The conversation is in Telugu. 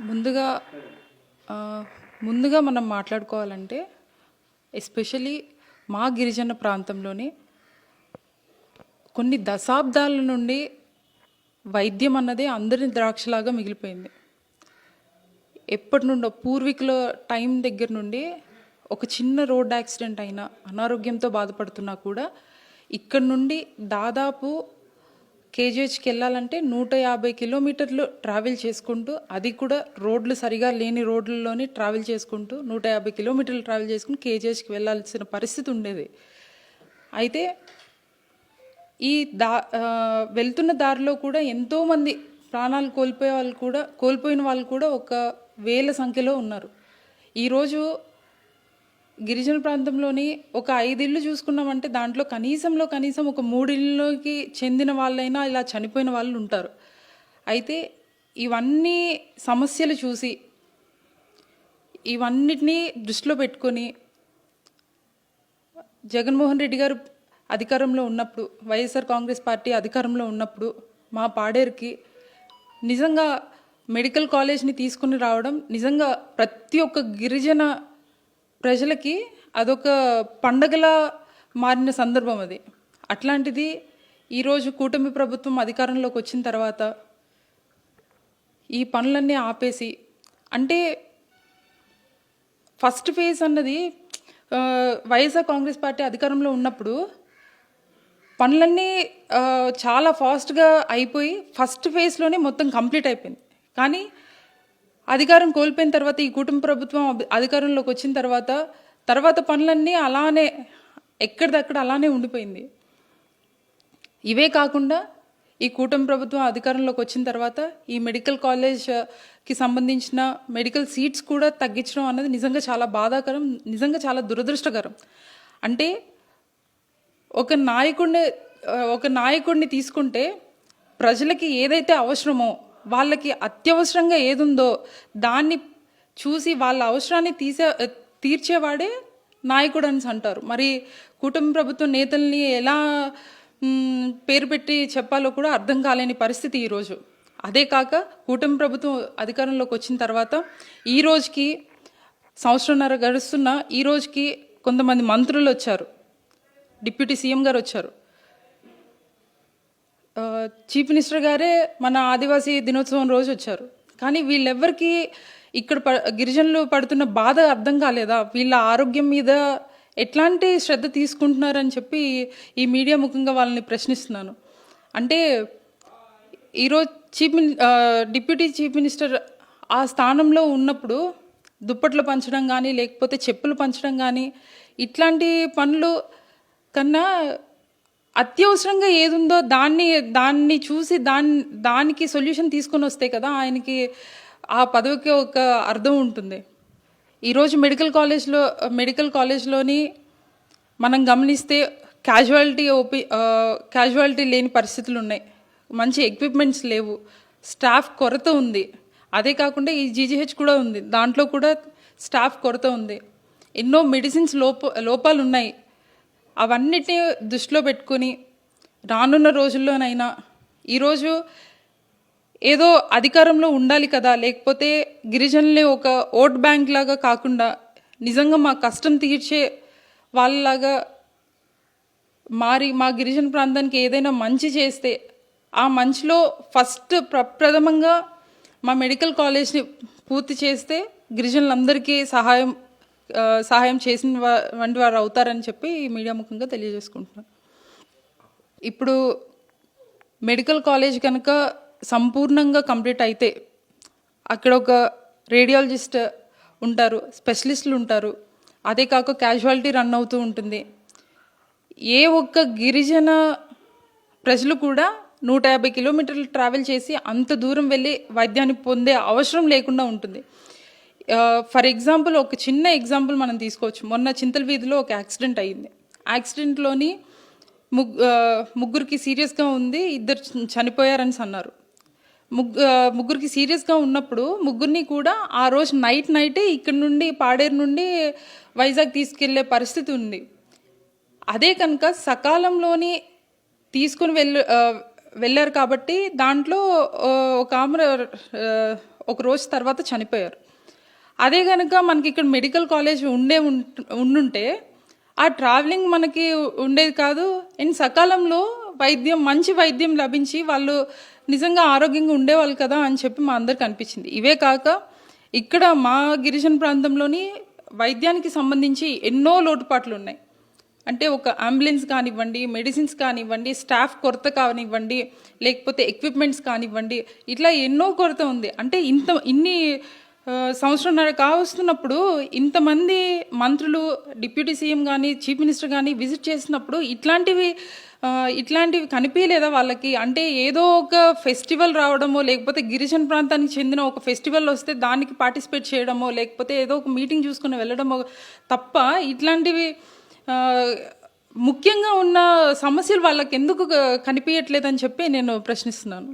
ముందుగా ముందుగా మనం మాట్లాడుకోవాలంటే ఎస్పెషలీ మా గిరిజన ప్రాంతంలోని కొన్ని దశాబ్దాల నుండి వైద్యం అన్నదే అందరి ద్రాక్షలాగా మిగిలిపోయింది. ఎప్పటి నుండో పూర్వీకుల టైం దగ్గర నుండి ఒక చిన్న రోడ్ యాక్సిడెంట్ అయినా అనారోగ్యంతో బాధపడుతున్నా కూడా ఇక్కడ నుండి దాదాపు కేజీహెచ్కి వెళ్ళాలంటే నూట యాభై కిలోమీటర్లు ట్రావెల్ చేసుకుంటూ అది కూడా రోడ్లు సరిగా లేని రోడ్లలోనే ట్రావెల్ చేసుకుంటూ నూట యాభై కిలోమీటర్లు ట్రావెల్ చేసుకుని కేజీహెచ్కి వెళ్ళాల్సిన పరిస్థితి ఉండేది. అయితే ఈ దా వెళ్తున్న దారిలో కూడా ఎంతోమంది ప్రాణాలు కోల్పోయే వాళ్ళు కూడా కోల్పోయిన వాళ్ళు కూడా ఒక వేల సంఖ్యలో ఉన్నారు. ఈరోజు గిరిజన ప్రాంతంలోని ఒక ఐదిళ్ళు చూసుకున్నామంటే దాంట్లో కనీసంలో కనీసం ఒక మూడిళ్ళకి చెందిన వాళ్ళైనా ఇలా చనిపోయిన వాళ్ళు ఉంటారు. అయితే ఇవన్నీ సమస్యలు చూసి ఇవన్నిటినీ దృష్టిలో పెట్టుకొని జగన్మోహన్ రెడ్డి గారు అధికారంలో ఉన్నప్పుడు వైఎస్ఆర్ కాంగ్రెస్ పార్టీ అధికారంలో ఉన్నప్పుడు మా పాడేరుకి నిజంగా మెడికల్ కాలేజ్ని తీసుకుని రావడం నిజంగా ప్రతి ఒక్క గిరిజన ప్రజలకి అదొక పండగలా మారిన సందర్భం అది. అట్లాంటిది ఈరోజు కూటమి ప్రభుత్వం అధికారంలోకి వచ్చిన తర్వాత ఈ పనులన్నీ ఆపేసి అంటే ఫస్ట్ ఫేజ్ అన్నది వైఎస్ఆర్ కాంగ్రెస్ పార్టీ అధికారంలో ఉన్నప్పుడు పనులన్నీ చాలా ఫాస్ట్గా అయిపోయి ఫస్ట్ ఫేజ్లోనే మొత్తం కంప్లీట్ అయిపోయింది. కానీ అధికారం కోల్పోయిన తర్వాత ఈ కుటుంబ ప్రభుత్వం అధికారంలోకి వచ్చిన తర్వాత తర్వాత పనులన్నీ అలానే ఎక్కడిదక్కడ అలానే ఉండిపోయింది. ఇవే కాకుండా ఈ కూటమి ప్రభుత్వం అధికారంలోకి వచ్చిన తర్వాత ఈ మెడికల్ కాలేజ్కి సంబంధించిన మెడికల్ సీట్స్ కూడా తగ్గించడం అన్నది నిజంగా చాలా బాధాకరం నిజంగా చాలా దురదృష్టకరం. అంటే ఒక నాయకుడిని ఒక నాయకుడిని తీసుకుంటే ప్రజలకి ఏదైతే అవసరమో వాళ్ళకి అత్యవసరంగా ఏదుందో దాన్ని చూసి వాళ్ళ అవసరాన్ని తీసే తీర్చేవాడే నాయకుడు అని అంటారు మరి కుటుంబ ప్రభుత్వ నేతల్ని ఎలా పేరు పెట్టి చెప్పాలో కూడా అర్థం కాలేని పరిస్థితి ఈరోజు అదే కాక కూటమి ప్రభుత్వం అధికారంలోకి వచ్చిన తర్వాత ఈ రోజుకి సంవత్సరంన్నర గడుస్తున్న ఈ రోజుకి కొంతమంది మంత్రులు వచ్చారు డిప్యూటీ సీఎం గారు వచ్చారు చీఫ్ మినిస్టర్ గారే మన ఆదివాసీ దినోత్సవం రోజు వచ్చారు. కానీ వీళ్ళెవ్వరికి ఇక్కడ ప గిరిజనులు పడుతున్న బాధ అర్థం కాలేదా? వీళ్ళ ఆరోగ్యం మీద ఎట్లాంటి శ్రద్ధ తీసుకుంటున్నారని చెప్పి ఈ మీడియా ముఖంగా వాళ్ళని ప్రశ్నిస్తున్నాను. అంటే ఈరోజు chief mini deputy chief minister ఆ స్థానంలో ఉన్నప్పుడు దుప్పట్లు పంచడం కానీ లేకపోతే చెప్పులు పంచడం కానీ ఇట్లాంటి పనులు కన్నా అత్యవసరంగా ఏదుందో దాన్ని దాన్ని చూసి దాన్ని దానికి సొల్యూషన్ తీసుకొని వస్తే కదా ఆయనకి ఆ పదవికి ఒక అర్థం ఉంటుంది. ఈరోజు మెడికల్ కాలేజ్లో మెడికల్ కాలేజ్లోని మనం గమనిస్తే క్యాజువాలిటీ ఓపి క్యాజువాలిటీ లేని పరిస్థితులు ఉన్నాయి. మంచి ఎక్విప్మెంట్స్ లేవు. స్టాఫ్ కొరత ఉంది. అదే కాకుండా ఈ జీజీహెచ్ కూడా ఉంది. దాంట్లో కూడా స్టాఫ్ కొరత ఉంది. ఎన్నో మెడిసిన్స్ లోప లోపాలు ఉన్నాయి అవన్నిటిని దృష్టిలో పెట్టుకొని రానున్న రోజుల్లోనైనా ఈరోజు ఏదో అధికారంలో ఉండాలి కదా లేకపోతే గిరిజనులే ఒక ఓట్ బ్యాంక్ లాగా కాకుండా నిజంగా మా కష్టం తీర్చే వాళ్ళలాగా మారి మా గిరిజన ప్రాంతానికి ఏదైనా మంచి చేస్తే ఆ మంచిలో ఫస్ట్ ప్రప్రథమంగా మా మెడికల్ కాలేజ్ని పూర్తి చేస్తే గిరిజనులందరికీ సహాయం సహాయం చేసిన వంటి వారు అవుతారని చెప్పి మీడియా ముఖంగా తెలియజేసుకుంటున్నాను. ఇప్పుడు మెడికల్ కాలేజ్ కనుక సంపూర్ణంగా కంప్లీట్ అయితే అక్కడ ఒక రేడియాలజిస్ట్ ఉంటారు స్పెషలిస్టులు ఉంటారు అదే కాక క్యాజువాలిటీ రన్ అవుతూ ఉంటుంది. ఏ ఒక్క గిరిజన ప్రజలు కూడా నూట యాభై కిలోమీటర్లు ట్రావెల్ చేసి అంత దూరం వెళ్ళి వైద్యాన్ని పొందే అవసరం లేకుండా ఉంటుంది. ఫర్ ఎగ్జాంపుల్ ఒక చిన్న ఎగ్జాంపుల్ మనం తీసుకోవచ్చు. మొన్న చింతల వీధిలో ఒక యాక్సిడెంట్ అయ్యింది. యాక్సిడెంట్లోని ముగ్ ముగ్గురికి సీరియస్గా ఉంది ఇద్దరు చనిపోయారని అన్నారు. ముగ్గు ముగ్గురికి సీరియస్గా ఉన్నప్పుడు ముగ్గురిని కూడా ఆ రోజు నైట్ నైటే ఇక్కడ నుండి పాడేరు నుండి వైజాగ్ తీసుకెళ్ళే పరిస్థితి ఉంది. అదే కనుక సకాలంలోని తీసుకుని వెళ్ళ వెళ్ళారు కాబట్టి దాంట్లో ఒక ఆమె ఒక రోజు తర్వాత చనిపోయారు. అదే కనుక మనకి ఇక్కడ మెడికల్ కాలేజ్ ఉండే ఉండుంటే ఆ ట్రావెలింగ్ మనకి ఉండేది కాదు. అండ్ సకాలంలో వైద్యం మంచి వైద్యం లభించి వాళ్ళు నిజంగా ఆరోగ్యంగా ఉండేవాళ్ళు కదా అని చెప్పి మా అందరికి అనిపించింది. ఇవే కాక ఇక్కడ మా గిరిజన ప్రాంతంలోని వైద్యానికి సంబంధించి ఎన్నో లోటుపాట్లు ఉన్నాయి. అంటే ఒక అంబులెన్స్ కానివ్వండి మెడిసిన్స్ కానివ్వండి స్టాఫ్ కొరత కానివ్వండి లేకపోతే ఎక్విప్మెంట్స్ కానివ్వండి ఇట్లా ఎన్నో కొరత ఉంది. అంటే ఇంత ఇన్ని సంవత్సరంన్నర కావస్తున్నప్పుడు ఇంతమంది మంత్రులు deputy C M chief minister కానీ విజిట్ చేసినప్పుడు ఇట్లాంటివి ఇట్లాంటివి కనిపించలేదా వాళ్ళకి? అంటే ఏదో ఒక ఫెస్టివల్ రావడమో లేకపోతే గిరిజన ప్రాంతానికి చెందిన ఒక ఫెస్టివల్ వస్తే దానికి పార్టిసిపేట్ చేయడమో లేకపోతే ఏదో ఒక మీటింగ్ చూసుకుని వెళ్ళడమో తప్ప ఇట్లాంటివి ముఖ్యంగా ఉన్న సమస్యలు వాళ్ళకి ఎందుకు కనిపించట్లేదని చెప్పి నేను ప్రశ్నిస్తున్నాను.